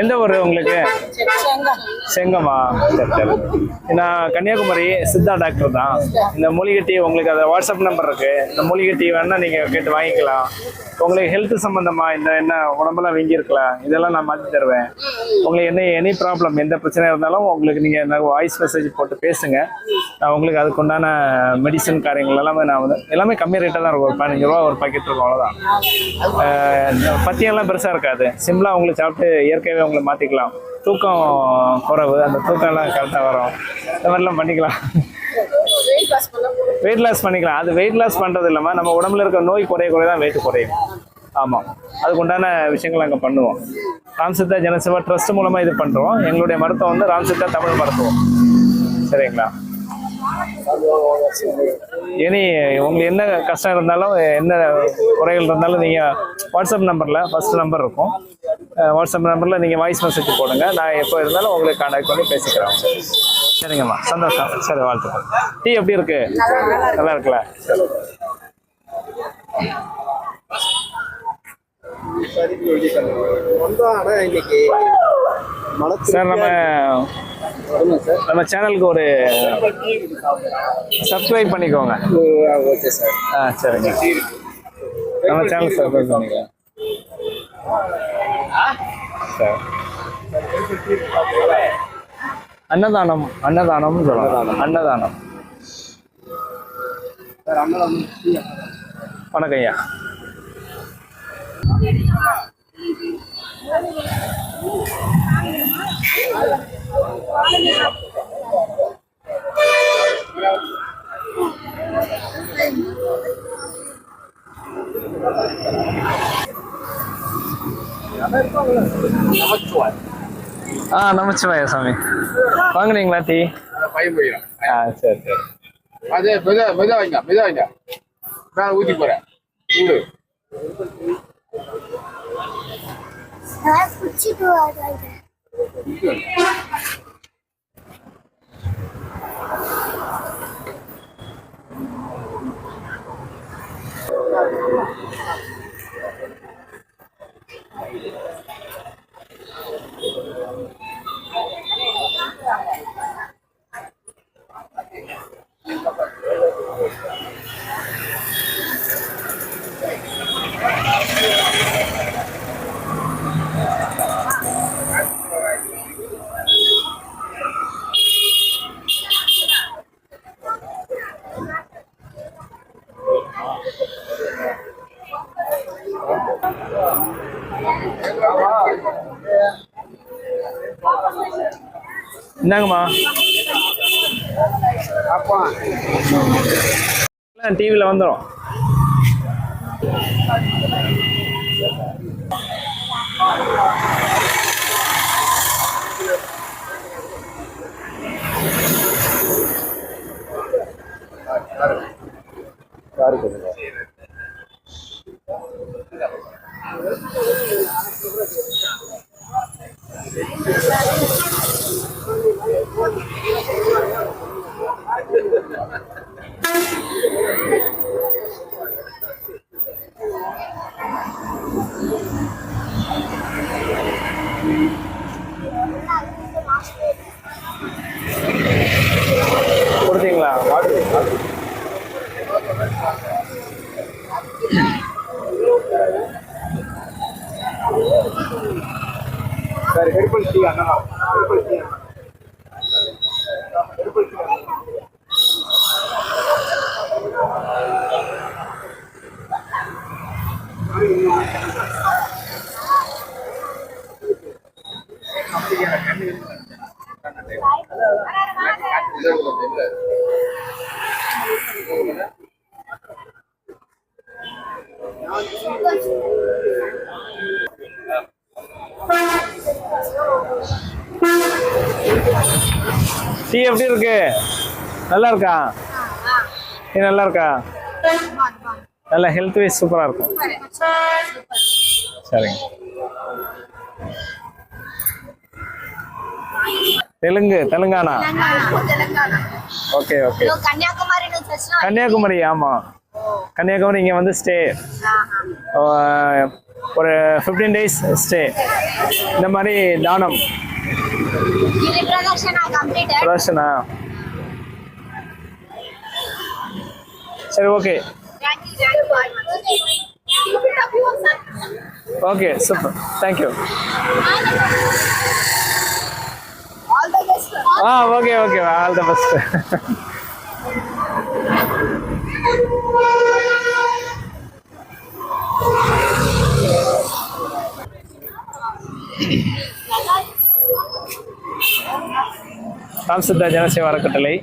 எந்த ஊர் உங்களுக்கு? செங்கமா. சரி சரி. நான் கன்னியாகுமரி சித்தா டாக்டர் தான். இந்த மூலிகை டீ உங்களுக்கு அது வாட்ஸ்அப் நம்பர் இருக்கு. இந்த மூலிகை டீ வேணா நீங்க கேட்டு வாங்கிக்கலாம். உங்களுக்கு ஹெல்த் சம்பந்தமா இந்த என்ன உடம்பெல்லாம் வீங்கியிருக்கலாம் இதெல்லாம் நான் மாற்றி தருவேன். உங்களுக்கு என்ன எனி ப்ராப்ளம் எந்த பிரச்சனையாக இருந்தாலும் உங்களுக்கு நீங்கள் வாய்ஸ் மெசேஜ் போட்டு பேசுங்க. நான் உங்களுக்கு அதுக்கு உண்டான மெடிசன் காரியங்கள் எல்லாமே நான் வந்து எல்லாமே கம்மி ரேட்டாக தான் இருக்கும். ஒரு பதினஞ்சு ரூபா ஒரு பாக்கெட் இருக்கும் அவ்வளோதான் பத்தியெல்லாம் பெருசாக இருக்காது. சிம்பிளாக உங்களுக்கு சாப்பிட்டு இயற்கையாகவே அவங்கள மாற்றிக்கலாம் தூக்கம் குறைவு அந்த தூக்கம்லாம் கரெக்டாக வரும். இந்த மாதிரிலாம் பண்ணிக்கலாம். வெயிட் லாஸ் பண்ணிக்கலாம். அது வெயிட் லாஸ் பண்ணுறது இல்லாமல் நம்ம உடம்புல இருக்க நோய் குறைய குறைய தான் வெயிட் குறையும். ஆமாம் அதுக்கு உண்டான விஷயங்கள் அங்கே பண்ணுவோம். ராம்சித்தா ஜனசேவா ட்ரஸ்ட் மூலமாக இது பண்ணுறோம் எங்களுடைய மருத்துவம் வந்து ராம்சித்தா தமிழ் மருத்துவம். சரிங்களா? இனி உங்களுக்கு என்ன கஷ்டம் இருந்தாலும் என்ன குறைகள் இருந்தாலும் நீங்கள் வாட்ஸ்அப் நம்பரில் ஃபர்ஸ்ட் நம்பர் இருக்கும். வாட்ஸ்அப் நம்பரில் நீங்கள் வாய்ஸ் மெசேஜ் போடுங்க. நான் எப்போ இருந்தாலும் உங்களுக்கு கான்டாக்ட் பண்ணி பேசிக்கிறேன். சரிங்கம்மா. சந்தோஷம். சரி வாழ்த்துக்கள். டீ எப்படி இருக்கு? நல்லா இருக்குல்ல? சார் நம்ம நம்ம சேனலுக்கு ஒரு சப்ஸ்கிரைப் பண்ணிக்கோங்க. Okay sir. ஆ சரிங்க. நம்ம சேனல் சப்ஸ்கிரைப் பண்ணிக்கோங்க சரி. அன்னதானம் அன்னதானம்னு சொல்லலாம். அன்னதானம். வணக்கம் ஐயா. நமச்சிவாய் ஆ நமச்சிவாயா சாமி. வாங்குனீங்களா டீ? ஆ சரி சரி. அது மெதா மெதா வைங்க மெதா வைங்க நான் ஊற்றி போகிறேன் சூடு குச்சிட்டு Yeah. அப்பா டிவியில் வந்துடும் கொடுத்தீங்களா சார் ஹெர்பல் டீ அண்ணா herbal tea herbal tea tea எப்படி இருக்கு? நல்லா இருக்கா? டீ நல்லா இருக்கா? நல்லா ஹெல்த் வைஸ் சூப்பராக இருக்கும். சரிங்க. தெலுங்கு தெலுங்கானா? ஓகே ஓகே கன்னியாகுமரி ஆமா. கன்னியாகுமரி இங்க வந்து ஸ்டே ஒரு ஃபிஃப்டீன் டேஸ் ஸ்டே இந்த மாதிரி தானம். பிரதர்ஷனா சரி okay okay super thank you ah okay okay all the best Ram Siddha Janaseva அறக்கட்டளை.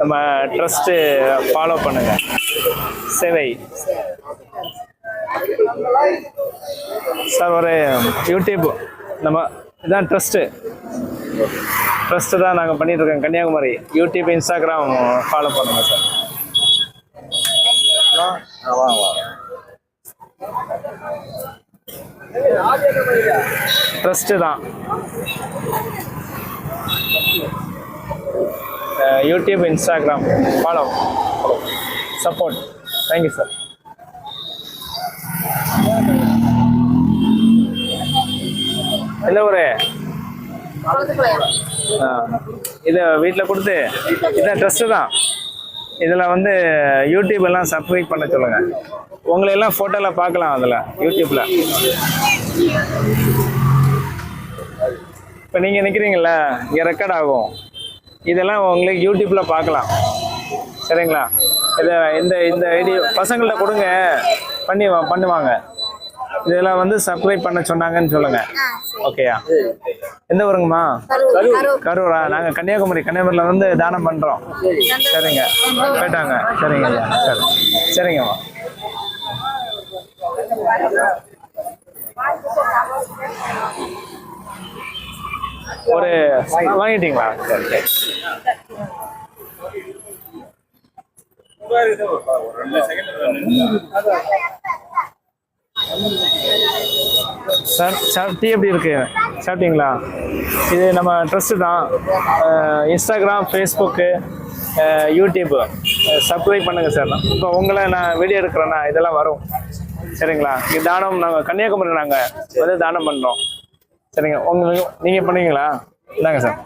நம்ம ட்ரஸ்ட்டு ஃபாலோ பண்ணுங்க. சேவை. சார் ஒரு யூடியூப் நம்ம இதான் ட்ரஸ்ட்டு ட்ரஸ்ட்டு தான் நாங்கள் பண்ணிட்டு இருக்கோம் கன்னியாகுமரி யூடியூப் இன்ஸ்டாகிராம் ஃபாலோ பண்ணுங்கள் சார் ட்ரஸ்ட்டு தான் YouTube Instagram follow support thank you sir இல்லை ஒரு இதை வீட்டில் கொடுத்து இதான் ட்ரெஸ்ட்டு தான். இதில் வந்து யூடியூப் எல்லாம் சப்ஸ்கிரைப் பண்ண சொல்லுங்கள் உங்களை எல்லாம் ஃபோட்டோவில் பார்க்கலாம் அதில் யூடியூப்பில் இப்போ நீங்கள் நிற்கிறீங்கள இங்கே ரெக்கார்ட் ஆகும். இதெல்லாம் உங்களுக்கு யூடியூப்பில் பார்க்கலாம். சரிங்களா? இதை இந்த இந்த ஐடி பசங்கள்ட்ட கொடுங்க. பண்ணி வா- பண்ணுவாங்க. இதெல்லாம் வந்து சப்ஸ்கிரைப் பண்ண சொன்னாங்கன்னு சொல்லுங்கள் ஓகேயா எந்த ஊருங்கம்மா? கரூரா. நாங்கள் கன்னியாகுமரி. கன்னியாகுமரியில் வந்து தானம் பண்ணுறோம் சரிங்க. போயிட்டாங்க சரிங்க ஐயா. சரி. சரிங்கம்மா ஒரு வாங்கிட்டீங்களா? சரி சரி. சார் சார் டீ எப்படி இருக்கு? சாப்பிட்டீங்களா? இது நம்ம ட்ரெஸ்ஸு தான். இன்ஸ்டாகிராம் ஃபேஸ்புக்கு யூடியூப் சப்ஸ்கிரைப் பண்ணுங்கள் சார். இப்போ உங்களை நான் வீடியோ எடுக்கிறேன்னா இதெல்லாம் வரும். சரிங்களா? இது தானம் நாங்கள் கன்னியாகுமரி நாங்கள் வந்து தானம் பண்ணுறோம் சரிங்க. உங்களுக்கு நீங்கள் பண்ணுவீங்களா? இந்தாங்க சார்.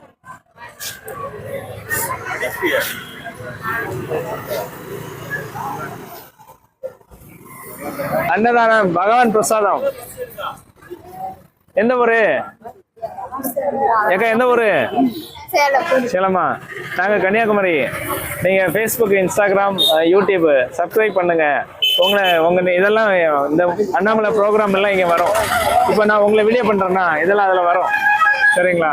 அன்னதானம் பகவான் பிரசாதம். எந்த ஊரு? ஏக்கா எந்த ஊரு? சேலமா. நாங்கள் கன்னியாகுமரி. நீங்கள் ஃபேஸ்புக் இன்ஸ்டாகிராம் யூடியூப் சப்ஸ்கிரைப் பண்ணுங்க. உங்களை உங்க இதெல்லாம் இந்த அண்ணாமலை ப்ரோக்ராம் எல்லாம் இங்கே வரும். இப்போ நான் உங்களை வீடியோ பண்ணுறேன்னா இதெல்லாம் அதில் வரும். சரிங்களா?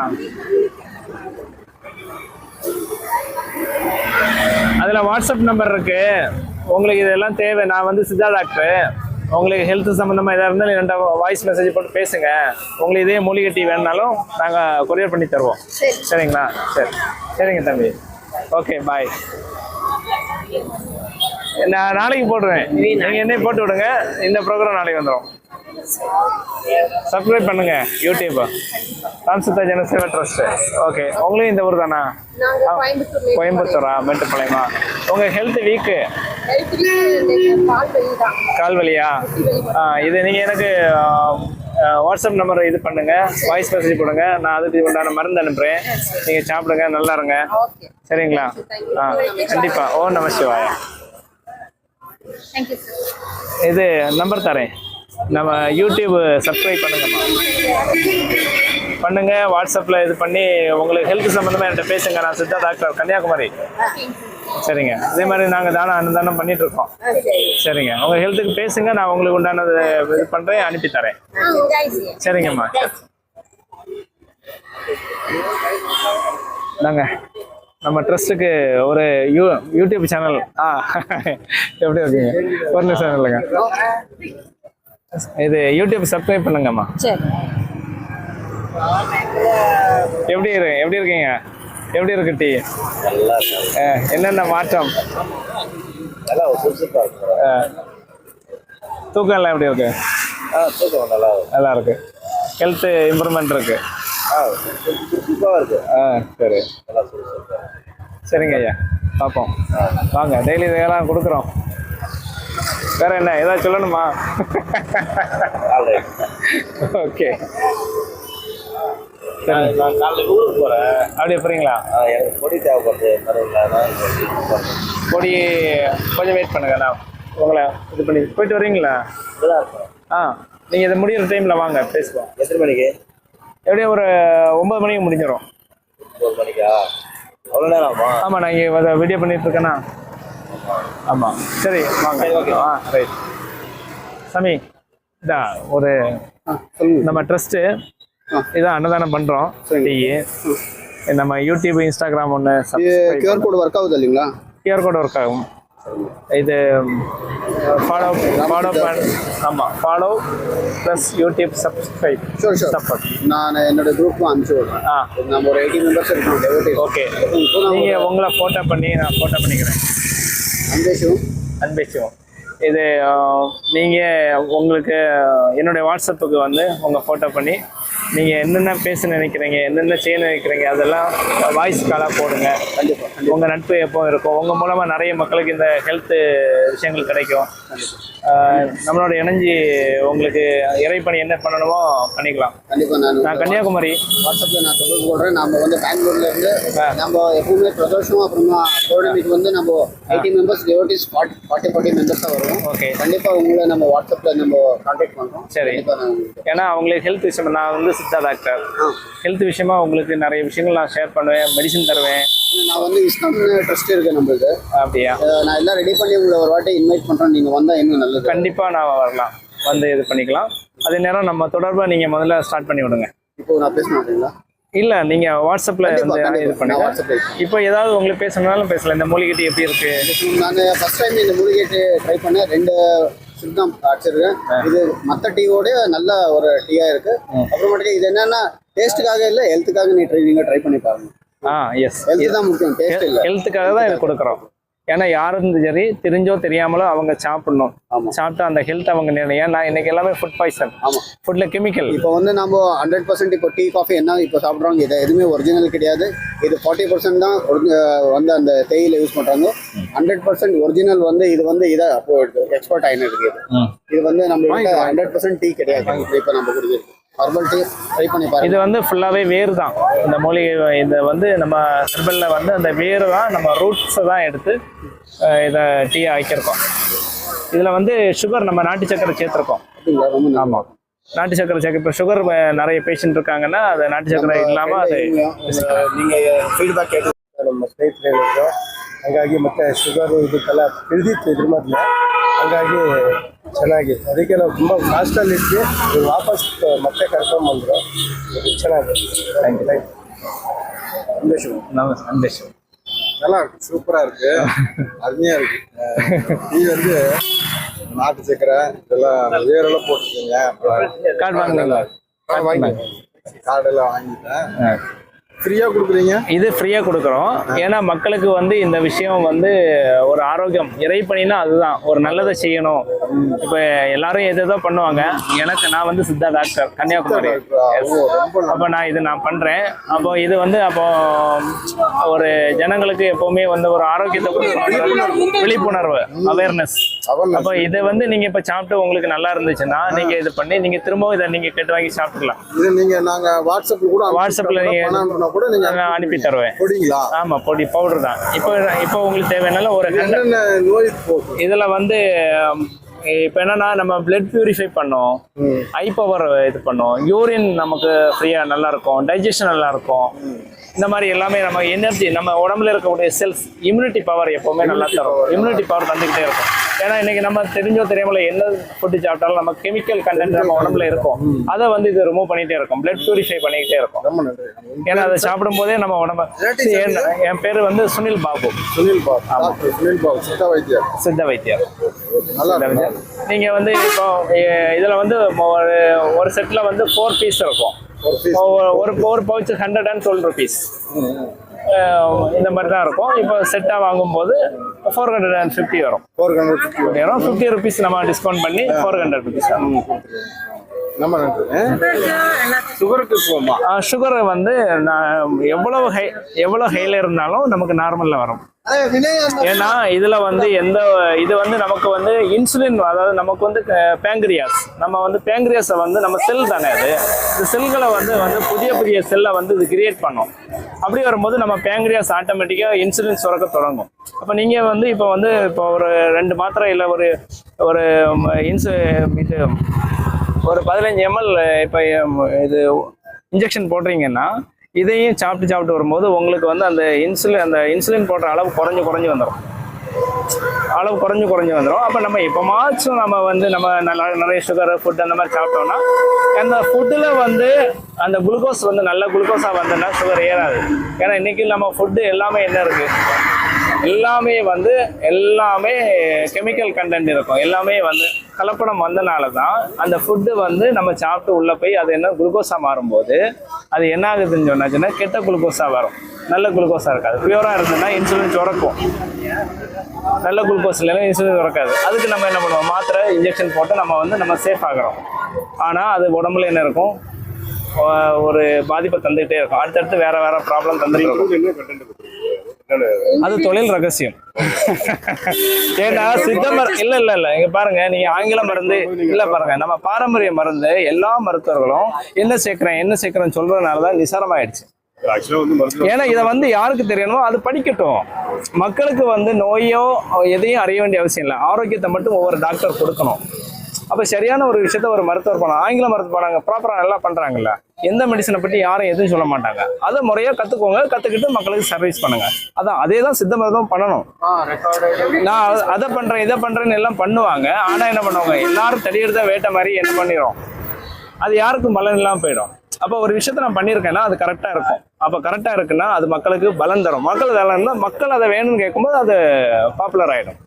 அதில் வாட்ஸ்அப் நம்பர் இருக்கு. உங்களுக்கு இதெல்லாம் தேவை. நான் வந்து சித்தா டாக்டர். உங்களுக்கு ஹெல்த் சம்மந்தமாக எதாக இருந்தாலும் ரெண்டா வாய்ஸ் மெசேஜ் போட்டு பேசுங்க. உங்களுக்கு இதே மூலிகை டீ வேணுனாலும் நாங்கள் கொரியர் பண்ணி தருவோம். சரிங்களா? சரி. சரிங்க தம்பி. ஓகே பாய் நான் நாளைக்கு போடுறேன் நீங்கள் என்னையும் போட்டு விடுங்க. இந்த ப்ரோக்ராம் நாளைக்கு வந்துடும் சப்ஸ்கிரைப் பண்ணுங்க YouTube Ramsiddha Janaseva trust okay உங்களையும் இந்த ஊர் தானா? கோயம்புத்தூரா மேட்டுப்பாளையமா உங்க ஹெல்த் வீக்கு கால் வலியா இது நீங்க எனக்கு வாட்ஸ்அப் நம்பர் இது பண்ணுங்க. வாய்ஸ் மெசேஜ் கொடுங்க. நான் அதுக்கு உண்டான மருந்து அனுப்புறேன். நீங்க சாப்பிடுங்க நல்லா இருங்க. சரிங்களா? ஆ கண்டிப்பா. ஓ நம சிவாயா. இது நம்பர் தரேன். நம்ம யூடியூப் சப்ஸ்கிரைப் பண்ணுங்கம்மா. பண்ணுங்க. வாட்ஸ்அப்பில் இது பண்ணி உங்களுக்கு ஹெல்த் சம்மந்தமாக என்கிட்ட பேசுங்க. நான் சித்தா டாக்டர் கன்னியாகுமரி. சரிங்க. அதே மாதிரி நாங்கள் தானம் அன்னதானம் பண்ணிட்டு இருக்கோம். சரிங்க. உங்க ஹெல்த்துக்கு பேசுங்க. நான் உங்களுக்கு உண்டானது இது பண்றேன் அனுப்பி தரேன். சரிங்கம்மா. நாங்க நம்ம ட்ரஸ்ட்டுக்கு ஒரு யூ யூடியூப் சேனல் ஆ எப்படி இருக்கீங்க? ஒரு நிமிஷம் இல்லைங்க இது யூடியூப் சப்ஸ்கிரைப் பண்ணுங்கம்மா. எப்படி இரு எப்படி இருக்கீங்க? எப்படி இருக்கு டீ? என்னென்ன மாற்றம்? தூக்கம் எல்லாம் எப்படி இருக்கு? ஆ தூக்கம் நல்லா நல்லா இருக்கு. ஹெல்த் இம்ப்ரூவ்மெண்ட் இருக்கு. ஆ சுறுசுறுப்பாக இருக்கு. ஆ சரி. சரிங்க ஐயா. பார்ப்போம் வாங்க டெய்லி இதெல்லாம் கொடுக்குறோம். வேற என்ன ஏதாவது சொல்லணுமா? ஓகே. நான் நாளைக்கு ஊருக்கு போகிறேன் அப்படியே போறீங்களா எனக்கு பொடி தேவைப்படுது மறுபடியும். பொடி கொஞ்சம் வெயிட் பண்ணுங்க நான் உங்களை இது பண்ணி போயிட்டு வரீங்களா? ஆ நீங்கள் இதை முடியிற டைமில் வாங்க பேசுவோம். எத்தனை மணிக்கு எப்படியும் ஒரு ஒன்பது மணிக்கு முடிஞ்சிடும் ஒரு மணிக்கா? அவ்வளோ நேரம்? ஆமா ஆமாம் நான் இங்கே வீடியோ பண்ணிட்டு இருக்கேன்னா ஆமாம் சரி வாங்க. ஆ ரைட் சாமி இதான் ஒரு நம்ம ட்ரஸ்ட்டு இதான் அன்னதானம் பண்ணுறோம் டீ. நம்ம யூடியூப் இன்ஸ்டாகிராம் ஒன்று கியூஆர் கோடு ஒர்க் ஆகுது இல்லைங்களா? கியூஆர் கோட் ஒர்க் ஆகும். இது ஃபாலோ ஃபாலோ பண்ண. ஆமாம் follow plus YouTube subscribe sure sure support நான் என்னோட குரூப் அனுப்பிச்சு விடுறேன். ஆ. நம்ம ஒரு எயிட்டி மெம்பர்ஸ் இருக்கோம். ஓகே நீங்கள் உங்களை ஃபோட்டோ பண்ணி நான் ஃபோட்டோ பண்ணிக்கிறேன். அன்பேஷும் அன்பேச்சுவோம் இது நீங்கள் உங்களுக்கு என்னுடைய வாட்ஸ்அப்புக்கு வந்து உங்கள் ஃபோட்டோ பண்ணி நீங்கள் என்னென்ன பேச நினைக்கிறீங்க என்னென்ன செய்ய நினைக்கிறீங்க அதெல்லாம் வாய்ஸ் காலாக போடுங்க. கண்டிப்பாக உங்கள் நட்பு எப்போ இருக்கும். உங்கள் மூலமாக நிறைய மக்களுக்கு இந்த ஹெல்த்து விஷயங்கள் கிடைக்கும். நம்மளோட இணைஞ்சி உங்களுக்கு இறைப்பணி என்ன பண்ணணுமோ பண்ணிக்கலாம். கண்டிப்பாக நான் நான் கன்னியாகுமரி. வாட்ஸ்அப்பில் நான் தொடர்பு கொள்கிறேன் நம்ம வந்து பெங்களூர்ல இருந்து நம்ம எப்பவுமே பிரதோஷம் அப்புறமா பௌர்ணமிக்கு வந்து நம்ம eighty members devotees forty forty forty members தான் வருவோம். ஓகே. கண்டிப்பாக உங்களை நம்ம வாட்ஸ்அப்பில் நம்ம கான்டாக்ட் பண்ணுறோம் சரி. ஏன்னா அவங்களுக்கு ஹெல்த் விஷயம் நான் வந்து சித்தா டாக்டர் ஹெல்த் விஷயமா உங்களுக்கு நிறைய விஷயங்கள் நான் ஷேர் பண்ணுவேன் மெடிசன் தருவேன். நான் வந்து இஸ்லாம் ட்ரஸ்ட் இருக்கு நம்மளுக்கு அப்படியா? நான் எல்லாம் ரெடி பண்ணி உங்களை ஒரு வாட்டி இன்வைட் பண்ணுறேன் நீங்கள் வந்தால் இன்னும் நல்லது? கண்டிப்பாக நான் வரலாம். வந்து இது பண்ணிக்கலாம். அதே நேரம் நம்ம தொடர்பை நீங்கள் முதல்ல ஸ்டார்ட் பண்ணி விடுங்க. இப்போ நான் பேச மாட்டீங்களா? இல்லை நீங்கள் வாட்ஸ்அப்பில் வந்து. இது பண்ணுங்க. இப்போ ஏதாவது உங்களுக்கு பேசணும்னாலும் பேசலாம். இந்த மூலிகைட்டு எப்படி இருக்கு? நான் ஃபர்ஸ்ட் டைம் இந்த மூலிகை ட்ரை பண்ணேன். ரெண்டு சித்தம் அடிச்சிருக்கேன். இது மற்ற டீயோட நல்ல ஒரு டீயா இருக்கு. அப்புறமேட்டுக்கு இது என்னன்னா டேஸ்ட்டுக்காக இல்லை ஹெல்த்துக்காக நீ ட்ரை நீங்க ட்ரை பண்ணி பாருங்க. ஆ எஸ் ஹெல்த்துக்காக தான் இது கொடுக்குறோம். ஏன்னா யாரும் சரி தெரிஞ்சோ தெரியாமலோ அவங்க சாப்பிடணும். சாப்பிட்டா அந்த ஹெல்த் அவங்க நினை- ஏன்னா இன்னைக்கு எல்லாமே ஃபுட் பாய்சன் ஆமா. ஃபுட்ல கெமிக்கல் இப்போ வந்து நம்ம ஹண்ட்ரட் பர்சன்ட் இப்போ டீ காஃபி என்ன இப்போ சாப்பிட்றோங்க இது எதுவுமே ஒரிஜினல் கிடையாது. இது ஃபார்ட்டி பர்சன்ட் தான் வந்து அந்த தேயிலை யூஸ் பண்றாங்க. ஹண்ட்ரட் பர்சன்ட் ஒரிஜினல் வந்து இது வந்து இதை எக்ஸ்போர்ட் ஆயின்னு. இது. வந்து நம்ம ஹண்ட்ரட் பர்சன்ட் டீ கிடையாது. இப்போ நம்ம குடிக்கிறது ஹெர்பல் டீ ட்ரை பண்ணி பாருங்க. இது வந்து ஃபுல்லாவே வேர் தான் இந்த மூலிகை இதை வந்து நம்ம ஹெர்பலில் வந்து அந்த வேர் தான் நம்ம ரூட்ஸை தான் எடுத்து இதை டீ ஆக்கியிருக்கோம் இதில் வந்து சுகர் நம்ம நாட்டு சக்கரை சேர்த்துருக்கோம். ஆமாம் நாட்டு சக்கரை சேர்க்க இப்போ சுகர் நிறைய பேஷண்ட் இருக்காங்கன்னா அது நாட்டு சக்கரை இல்லாமல் அது நீங்கள் ஃபீட்பேக் கேட்டு நம்ம ஸ்டேட் ಹಾಗಾಗಿ ಮತ್ತೆ ಶುಗರು ಇದಕ್ಕೆಲ್ಲ ತಿಳಿದಿತ್ತು ಇದ್ರ ಮೊದಲೇ ಹಾಗಾಗಿ ಚೆನ್ನಾಗಿ ಅದಕ್ಕೆ ನಾವು ತುಂಬ ಫಾಸ್ಟಲ್ಲಿ ಇದ್ವಿ ಇವ್ರು ವಾಪಸ್ ಮತ್ತೆ ಕರ್ಕೊಂಬಂದ್ರು ಇದು ಚೆನ್ನಾಗಿದೆ ಥ್ಯಾಂಕ್ ಯು ಥ್ಯಾಂಕ್ ಯು நம்ம சந்தேஷம் நல்லா இருக்கு சூப்பரா இருக்கு அருமையா இருக்கு டீ வந்து நாட்டு சக்கரை இதெல்லாம் வேரெல்லாம் போட்டுருக்கீங்க அப்புறம் கார்டு வாங்கினீங்களா கார்டு வாங்கி கார்டெல்லாம் வாங்கிட்டேன் ஃப்ரீயா கொடுக்குறீங்க? இது ஃப்ரீயாக கொடுக்குறோம். ஏன்னா மக்களுக்கு வந்து இந்த விஷயம் வந்து ஒரு ஆரோக்கியம். இறைப்பணினா அதுதான். ஒரு நல்லதை செய்யணும். இப்போ எல்லாரும் எது பண்ணுவாங்க. எனக்கு நான் வந்து சித்தா டாக்டர் கன்னியாகுமரி. அப்போ நான் இது நான் பண்ணுறேன் அப்போ இது வந்து அப்போ ஒரு ஜனங்களுக்கு எப்போவுமே வந்து ஒரு ஆரோக்கியத்தை கொடுக்கணும். விழிப்புணர்வு. அவேர்னஸ். அப்போ இதை வந்து நீங்கள் இப்போ சாப்பிட்டு உங்களுக்கு நல்லா இருந்துச்சுன்னா நீங்கள் இது பண்ணி நீங்கள் திரும்பவும் இதை நீங்கள் கேட்டு வாங்கி சாப்பிட்டுக்கலாம். இது நீங்க நாங்க வாட்ஸ்அப்ல கூட வாட்ஸ்அப்ல நீங்க- பணம்னா கூட நீங்க நான் அனுப்பி தருவேன். போடுங்களா ஆமா பொடி பவுடர் தான். இப்போ இப்போ உங்களுக்கு தேவையான ஒரு நோய் போகும் இதுல வந்து இப்போ என்னன்னா நம்ம பிளட் பியூரிஃபை பண்ணோம். ஐ பவர் இது பண்ணோம். யூரின் நமக்கு ஃப்ரீயா நல்லா இருக்கும் டைஜஷன் நல்லா இருக்கும் இந்த மாதிரி எல்லாமே நம்ம எனர்ஜி நம்ம உடம்புல இருக்கக்கூடிய செல்ஸ் இம்யூனிட்டி பவர் எப்பவுமே நல்லா தரும். இம்யூனிட்டி பவர் தந்துக்கிட்டே இருக்கும். ஏன்னா இன்னைக்கு நம்ம தெரிஞ்சோ தெரியாமல என்ன ஃபுட்டு சாப்பிட்டாலும் நம்ம கெமிக்கல் கண்டென்ட் நம்ம உடம்புல இருக்கும். அதை வந்து இது ரிமூவ் பண்ணிட்டே இருக்கும். பிளட் பியூரிஃபை பண்ணிக்கிட்டே இருக்கும். ஏன்னா அதை சாப்பிடும் போதே நம்ம உடம்ப என் பேர் வந்து சுனில் பாபு. சுனில் பாபு. சுனில் பாபு சித்தா வைத்தியர். சித்த வைத்தியர். நல்லா சித்த இருக்கு வைத்தியர் நீங்க வந்து இப்போ இதுல வந்து ஒரு ஒரு செட்ல வந்து ஃபோர் பீஸ் இருக்கும். ஒரு ஒரு pouch hundred and twelve rupees இந்த மாதிரி தான் இருக்கும். இப்போ செட்டாக வாங்கும்போது ஃபோர் ஹண்ட்ரட் அண்ட் ஃபிஃப்டி வரும். ஃபோர் ஹண்ட்ரட் ஃபிஃப்டி வரும். ஃபிஃப்டி ருபீஸ் நம்ம டிஸ்கவுண்ட் பண்ணி ஃபோர் ஹண்ட்ரட் ருபீஸ் நம்ம சுகருக்கு போமா சுகர் வந்து எவ்வளவு ஹை எவ்வளோ ஹைல இருந்தாலும் நமக்கு நார்மலில் வரும். ஏன்னா இதுல வந்து எந்த இது வந்து நமக்கு வந்து இன்சுலின் அதாவது நமக்கு வந்து பேங்க்ரியாஸ் நம்ம வந்து பேங்க்ரியாஸை வந்து நம்ம செல் தானே அது. இந்த செல்களை வந்து வந்து புதிய புதிய செல்லை வந்து இது கிரியேட் பண்ணும். அப்படி வரும்போது நம்ம பேங்க்ரியாஸ் ஆட்டோமேட்டிக்காக இன்சுலின் சுரக்க தொடங்கும். அப்போ நீங்கள் வந்து இப்போ வந்து இப்போ ஒரு ரெண்டு மாத்திரை இல்லை ஒரு ஒரு இன்சு இது ஒரு பதினஞ்சு எம்எல் இப்போ இது இன்ஜெக்ஷன் போடுறீங்கன்னா இதையும் சாப்பிட்டு சாப்பிட்டு வரும்போது உங்களுக்கு வந்து அந்த இன்சுலின் அந்த இன்சுலின் போடுற அளவு குறைஞ்சு குறைஞ்சு வந்துடும் அளவு குறைஞ்சு குறைஞ்சு வந்துடும் அப்போ நம்ம எப்போமாச்சும் நம்ம வந்து நம்ம நல்லா நிறைய சுகர் ஃபுட் அந்த மாதிரி சாப்பிட்டோம்னா அந்த ஃபுட்டில் வந்து அந்த குளுக்கோஸ் வந்து நல்ல குளுக்கோஸாக வந்தோன்னா சுகர் ஏறாது. ஏன்னா இன்றைக்கி நம்ம ஃபுட்டு எல்லாமே என்ன இருக்குது எல்லாமே வந்து எல்லாமே கெமிக்கல் கண்டென்ட் இருக்கும். எல்லாமே வந்து கலப்படம் வந்தனால தான் அந்த ஃபுட்டு வந்து நம்ம சாப்பிட்டு உள்ளே போய் அது என்ன குளுக்கோஸாக மாறும்போது அது என்ன ஆகுதுன்னு சொன்னாச்சுன்னா கெட்ட குளுக்கோஸாக வரும். நல்ல குளுக்கோஸாக இருக்காது. பியூராக இருந்ததுன்னா இன்சுலின் சுரக்கும். நல்ல குளுக்கோஸ் இல்லைன்னா இன்சுலின் சுரக்காது. அதுக்கு நம்ம என்ன பண்ணுவோம்? மாத்திரை இன்ஜெக்ஷன் போட்டு நம்ம வந்து நம்ம சேஃப் ஆகிறோம். ஆனால் அது உடம்புல என்ன இருக்கும்? ஒரு பாதிப்பை தந்துகிட்டே இருக்கும். அடுத்தடுத்து வேறு வேறு ப்ராப்ளம் தந்துட்டு இருக்கும். அது தொழில் ரகசியம். ஏன்னா சித்த மரு இல்ல இல்ல இல்ல. இங்க பாருங்க நீங்க ஆங்கில மருந்து இல்ல பாருங்க நம்ம பாரம்பரிய மருந்து எல்லா மருத்துவர்களும் என்ன சேர்க்கிறேன் என்ன சேர்க்கிறேன்னு சொல்றதுனாலதான் நிசாரமாயிடுச்சு. ஏன்னா இதை வந்து யாருக்கு தெரியணுமோ அது படிக்கட்டும். மக்களுக்கு வந்து நோயோ எதையும் அறிய வேண்டிய அவசியம் இல்லை. ஆரோக்கியத்தை மட்டும் ஒவ்வொரு டாக்டர் கொடுக்கணும். அப்போ சரியான ஒரு விஷயத்த ஒரு மருத்துவர் பண்ணாங்க ஆங்கில மருத்துவ பண்ணாங்க ப்ராப்பராக நல்லா பண்ணுறாங்கல்ல எந்த மெடிசனை பற்றி யாரும் எதுவும் சொல்ல மாட்டாங்க. அதை முறையாக கற்றுக்கோங்க கற்றுக்கிட்டு மக்களுக்கு சர்வீஸ் பண்ணுங்க. அதான் அதே தான் சித்த மருத்துவம் பண்ணணும். நான் அதை பண்ணுறேன் இதை பண்ணுறேன்னு எல்லாம் பண்ணுவாங்க. ஆனால் என்ன பண்ணுவாங்க? எல்லாரும் தடியெடுத்த வேட்டை மாதிரி என்ன பண்ணிடும் அது யாருக்கும் பலன் இல்லாமல் போயிடும். அப்போ ஒரு விஷயத்த நான் பண்ணியிருக்கேன்னா அது கரெக்டாக இருக்கும். அப்போ கரெக்டாக இருக்குன்னா அது மக்களுக்கு பலன் தரும். மக்கள் பலன் இருந்தால் மக்கள் அதை வேணும்னு கேட்கும்போது அது பாப்புலர் ஆகிடும்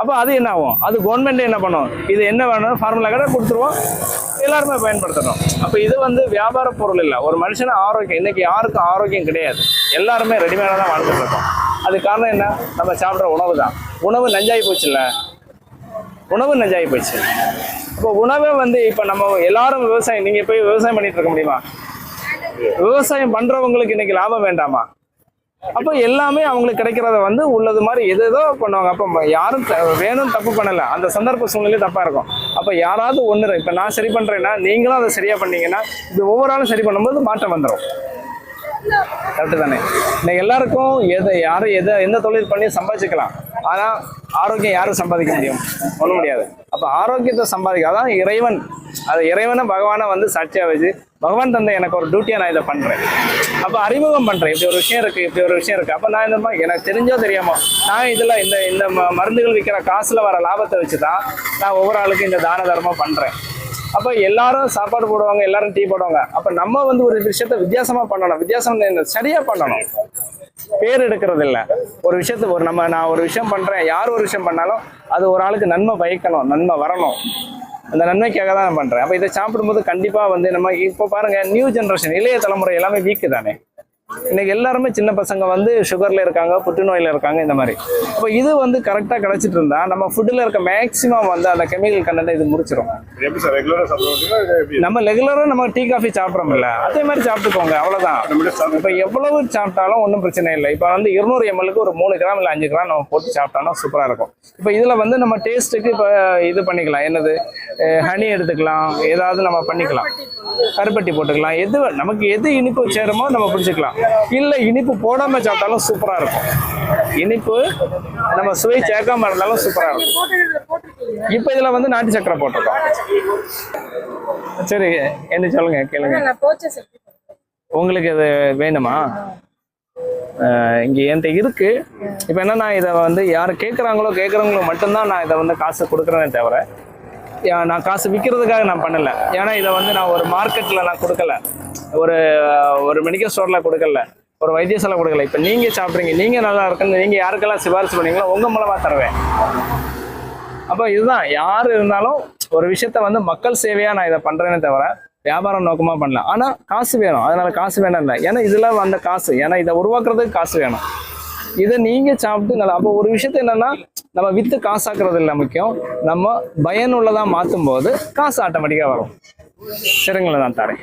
அப்போ அது என்ன ஆகும்? அது கவர்மெண்ட் என்ன பண்ணும்? இது என்ன வேணும் ஃபார்முலா கடை கொடுத்துருவோம். எல்லாருமே பயன்படுத்தணும். அப்போ இது வந்து வியாபார பொருள் இல்லை. ஒரு மனுஷன ஆரோக்கியம் இன்னைக்கு யாருக்கும் ஆரோக்கியம் கிடையாது. எல்லாருமே ரெடிமேடாக தான் வாழ்ந்துட்டு இருக்கோம். அது காரணம் என்ன? நம்ம சாப்பிட்ற உணவு தான். உணவு நஞ்சாகி போச்சுல்ல? உணவு நஞ்சாகி போச்சு. இப்போ உணவை வந்து இப்போ நம்ம எல்லாரும் விவசாயம் நீங்கள் போய் விவசாயம் பண்ணிட்டு இருக்க முடியுமா? விவசாயம் பண்ணுறவங்களுக்கு இன்னைக்கு லாபம் வேண்டாமா? அப்போ எல்லாமே அவங்களுக்கு கிடைக்கிறத வந்து உள்ளது மாதிரி எது ஏதோ பண்ணுவாங்க. அப்போ யாரும் த- வேணும் தப்பு பண்ணலை. அந்த சந்தர்ப்ப சூழ்நிலை தப்பாக இருக்கும். அப்போ யாராவது ஒன்று இப்போ நான் சரி பண்ணுறேன்னா நீங்களும் அதை சரியாக பண்ணீங்கன்னா இது ஒவ்வொரு சரி பண்ணும்போது மாற்றம் வந்துடும் கரெக்டு தானே? இன்னைக்கு எல்லாருக்கும் எதை யாரும் எதை எந்த தொழில் பண்ணி சம்பாதிச்சுக்கலாம். ஆனால் ஆரோக்கியம் யாரும் சம்பாதிக்க முடியும். சொல்ல முடியாது. அப்போ ஆரோக்கியத்தை சம்பாதிக்க அதான் இறைவன். அது இறைவனை பகவானை வந்து சாட்சியாக வச்சு பகவான் தந்தை எனக்கு ஒரு டியூட்டியா நான் இதை பண்ணுறேன் அப்போ அறிமுகம் பண்ணுறேன் இப்படி ஒரு விஷயம் இருக்குது இப்படி ஒரு விஷயம் இருக்குது அப்போ நான் இந்த மாதிரி எனக்கு தெரிஞ்சோ தெரியாமோ நான் இதில் இந்த இந்த ம- மருந்துகள் விற்கிற காசில் வர லாபத்தை வச்சு தான் நான் ஒவ்வொரு ஆளுக்கும் இந்த தான தர்மம் பண்ணுறேன் அப்போ எல்லாரும் சாப்பாடு போடுவாங்க எல்லாரும் டீ போடுவாங்க. அப்போ நம்ம வந்து ஒரு விஷயத்த வித்தியாசமாக பண்ணணும். வித்தியாசம் சரியாக பண்ணணும். பேர் எடுக்கிறது இல்லை ஒரு விஷயத்துக்கு ஒரு நம்ம நான் ஒரு விஷயம் பண்றேன் யார் ஒரு விஷயம் பண்ணாலும் அது ஒரு ஆளுக்கு நன்மை பயக்கணும் நன்மை வரணும். அந்த நன்மைக்காக தான் நான் பண்றேன். அப்ப இதை சாப்பிடும்போது கண்டிப்பா வந்து நம்ம இப்போ பாருங்க நியூ ஜெனரேஷன் இளைய தலைமுறை எல்லாமே வீக்கு தானே இன்னைக்கு எல்லாருமே சின்ன பசங்க வந்து சுகர்ல இருக்காங்க புற்றுநோயில இருக்காங்க இந்த மாதிரி. அப்போ இது வந்து கரெக்டாக கிடைச்சிட்டு இருந்தா நம்ம ஃபுட்டில் இருக்க மேக்ஸிமம் வந்து அந்த கெமிக்கல் கண்டென்ட் இது முடிச்சிடும் நம்ம ரெகுலராக நம்ம டீ காஃபி சாப்பிட்றோம்ல. அதே மாதிரி சாப்பிட்டுக்கோங்க அவ்வளோதான் இப்போ எவ்வளவு சாப்பிட்டாலும் ஒன்றும் பிரச்சனை இல்லை. இப்போ வந்து இருநூறு எம்எல்க்கு ஒரு மூணு கிராம் இல்லை அஞ்சு கிராம் நம்ம போட்டு சாப்பிட்டோம்னா சூப்பராக இருக்கும். இப்போ இதில் வந்து நம்ம டேஸ்ட்டுக்கு இப்போ இது பண்ணிக்கலாம். என்னது? ஹனி எடுத்துக்கலாம். ஏதாவது நம்ம பண்ணிக்கலாம். கருப்பட்டி போட்டுக்கலாம். எது நமக்கு எது இனிப்பு சேருமோ நம்ம பிடிச்சிக்கலாம். இல்லை இனிப்பு போடாமல் சாப்பிட்டாலும் சூப்பராக இருக்கும். இனிப்பு நம்ம சுவை சேர்க்காம இருந்தாலும் சூப்பராக இருக்கும். இப்போ இதில் வந்து நாட்டு சக்கரை போட்டிருக்கோம். சரி என்ன சொல்லுங்க கேளுங்க. உங்களுக்கு இது வேணுமா? இங்க என்கிட்ட இருக்கு. இப்போ என்ன நான் இதை வந்து யார் கேட்குறாங்களோ கேட்குறவங்களுக்கு மட்டும்தான் நான் இதை வந்து காசு கொடுக்குறேனே தவிர நான் காசு விற்கிறதுக்காக நான் பண்ணல. ஏன்னா இதை வந்து நான் ஒரு மார்க்கெட்டில் நான் கொடுக்கல. ஒரு ஒரு மெடிக்கல் ஸ்டோரில் கொடுக்கல. ஒரு வைத்தியசாலை கொடுக்கல. இப்போ நீங்கள் சாப்பிட்றீங்க நீங்கள் நல்லா இருக்குன்னு நீங்கள் யாருக்கெல்லாம் சிபாரிசு பண்ணீங்களோ உங்கள் மூலமாக தருவேன். அப்போ இதுதான் யார் இருந்தாலும் ஒரு விஷயத்த வந்து மக்கள் சேவையாக நான் இதை பண்ணுறேனே தவிர வியாபாரம் நோக்கமாக பண்ணலாம் ஆனால் காசு வேணும். அதனால காசு வேணும் இல்லை. ஏன்னா இதில் வந்த காசு. ஏன்னா இதை உருவாக்குறதுக்கு காசு வேணும். இதை நீங்க சாப்பிட்டு நல்லா அப்போ ஒரு விஷயத்த என்னன்னா நம்ம வித்து காசாக்குறது இல்லை முக்கியம். நம்ம பயனுள்ளதா மாற்றும் போது காசு ஆட்டோமேட்டிக்கா வரும். சரிங்களா நான் தரேன்.